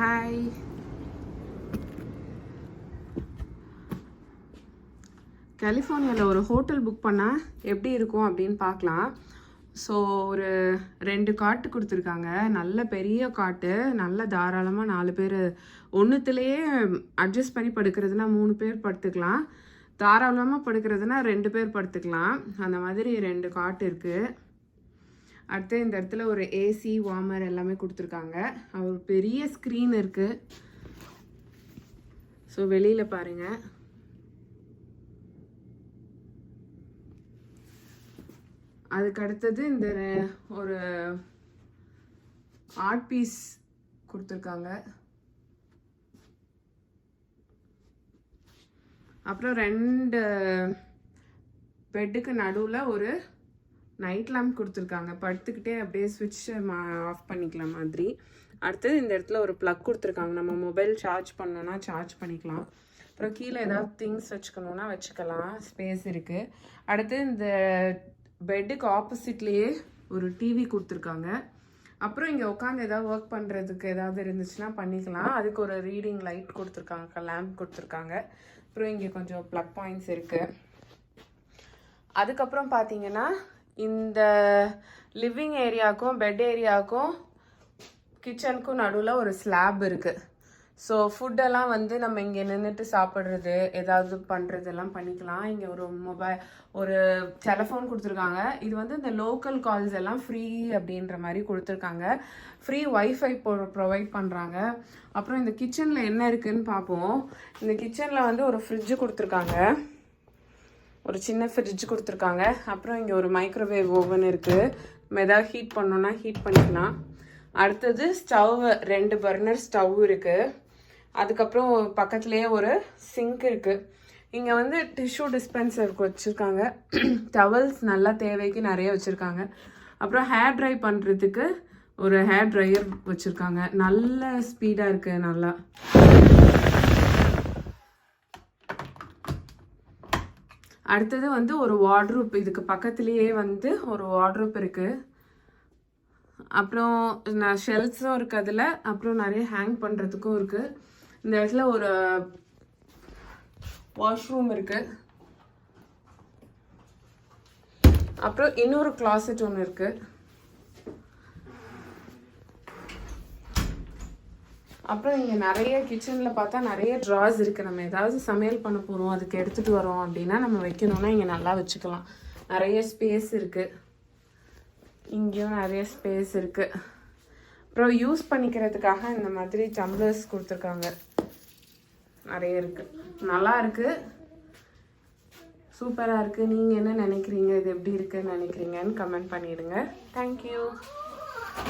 Hi கலிஃபோர்னியாவில் ஒரு hotel book பண்ணால் எப்படி இருக்கும் அப்படின்னு பார்க்கலாம். ஸோ ஒரு ரெண்டு காட்டு கொடுத்துருக்காங்க. நல்ல பெரிய காட்டு நல்ல தாராளமாக நாலு பேர் ஒன்றுத்துலேயே அட்ஜஸ்ட் பண்ணி படுக்கிறதுனா மூணு பேர் படுத்துக்கலாம். தாராளமாக படுக்கிறதுனா ரெண்டு பேர் படுத்துக்கலாம். அந்த மாதிரி ரெண்டு காட்டு இருக்குது அடுத்து இந்த இடத்துல ஒரு ஏசி வார்மர் எல்லாமே கொடுத்துருக்காங்க. ஒரு பெரிய ஸ்க்ரீன் இருக்குது ஸோ வெளியில் பாருங்கள் அதுக்கு அடுத்தது இந்த ஒரு ஆர்ட் பீஸ் கொடுத்துருக்காங்க. அப்புறம் ரெண்டு பெட்டுக்கு நடுவில் ஒரு நைட் லேம்ப் கொடுத்துருக்காங்க. படுத்துக்கிட்டே அப்படியே சுவிட்சை ஆஃப் பண்ணிக்கலாம் மாதிரி. அடுத்தது இந்த இடத்துல ஒரு ப்ளக் கொடுத்துருக்காங்க. நம்ம மொபைல் சார்ஜ் பண்ணோன்னா சார்ஜ் பண்ணிக்கலாம். அப்புறம் கீழே ஏதாவது திங்ஸ் வச்சுக்கணுன்னா வச்சுக்கலாம். ஸ்பேஸ் இருக்குது அடுத்து இந்த பெட்டுக்கு ஆப்போசிட்லேயே ஒரு டிவி கொடுத்துருக்காங்க. அப்புறம் இங்கே உட்காந்து ஏதாவது ஒர்க் பண்ணுறதுக்கு ஏதாவது இருந்துச்சுன்னா பண்ணிக்கலாம். அதுக்கு ஒரு ரீடிங் லைட் கொடுத்துருக்காங்க. லேம்ப் கொடுத்துருக்காங்க. அப்புறம் இங்கே கொஞ்சம் ப்ளக் பாயிண்ட்ஸ் இருக்குது அதுக்கப்புறம் பார்த்தீங்கன்னா இந்த லிவிங் ஏரியாவுக்கும் பெட் ஏரியாவுக்கும் கிச்சனுக்கும் நடுவில் ஒரு ஸ்லாப் இருக்குது ஸோ ஃபுட்டெல்லாம் வந்து நம்ம இங்கே நின்றுட்டு சாப்பிட்றது ஏதாவது பண்ணுறதெல்லாம் பண்ணிக்கலாம். இங்கே ஒரு மொபைல் ஒரு டெலஃபோன் கொடுத்துருக்காங்க. இது வந்து இந்த லோக்கல் கால்ஸ் எல்லாம் ஃப்ரீ அப்படின்ற மாதிரி கொடுத்துருக்காங்க. ஃப்ரீ ஒய்ஃபை ப்ரொவைட் பண்ணுறாங்க அப்புறம் இந்த கிச்சனில் என்ன இருக்குதுன்னு பார்ப்போம். இந்த கிச்சனில் வந்து ஒரு ஃப்ரிட்ஜு கொடுத்துருக்காங்க. ஒரு சின்ன ஃப்ரிட்ஜ் கொடுத்துருக்காங்க. அப்புறம் இங்கே ஒரு மைக்ரோவேவ் ஓவன் இருக்குது நம்ம எதாவது ஹீட் பண்ணோன்னா ஹீட் பண்ணிக்கலாம். அடுத்தது ஸ்டவ் ரெண்டு பர்னர் ஸ்டவ் இருக்குது அதுக்கப்புறம் பக்கத்துலேயே ஒரு சிங்க் இருக்குது இங்கே வந்து டிஷ்யூ டிஸ்பென்சர் வச்சுருக்காங்க. டவல்ஸ் நல்லா தேவைக்கு நிறைய வச்சுருக்காங்க. அப்புறம் ஹேர் ட்ரை பண்ணுறதுக்கு ஒரு ஹேர் ட்ரையர் வச்சுருக்காங்க. நல்ல ஸ்பீடாக இருக்குது நல்லா. அடுத்தது வந்து ஒரு வார்ட்ரூப் இதுக்கு பக்கத்துலேயே வந்து ஒரு வார்ட்ரூப் இருக்குது அப்புறம் நான் ஷெல்ஸும் இருக்குது அதில். அப்புறம் நிறைய ஹேங் பண்ணுறதுக்கும் இருக்குது இந்த இடத்துல ஒரு வாஷ்ரூம் இருக்குது அப்புறம் இன்னொரு கிளாசெட் ஒன்று இருக்குது அப்புறம் இங்கே நிறைய கிச்சனில் பார்த்தா நிறைய ட்ராஸ் இருக்குது நம்ம ஏதாவது சமையல் பண்ண போகிறோம் அதுக்கு எடுத்துகிட்டு வரோம் அப்படின்னா நம்ம வைக்கணும்னா இங்கே நல்லா வச்சுக்கலாம். நிறைய ஸ்பேஸ் இருக்குது இங்கேயும் நிறைய ஸ்பேஸ் இருக்குது அப்புறம் யூஸ் பண்ணிக்கிறதுக்காக இந்த மாதிரி டம்ளர்ஸ் கொடுத்துருக்காங்க. நிறைய இருக்குது நல்லா இருக்குது சூப்பராக இருக்குது நீங்கள் என்ன நினைக்கிறீங்க? இது எப்படி இருக்குன்னு நினைக்கிறீங்கன்னு கமெண்ட் பண்ணிவிடுங்க தேங்க்யூ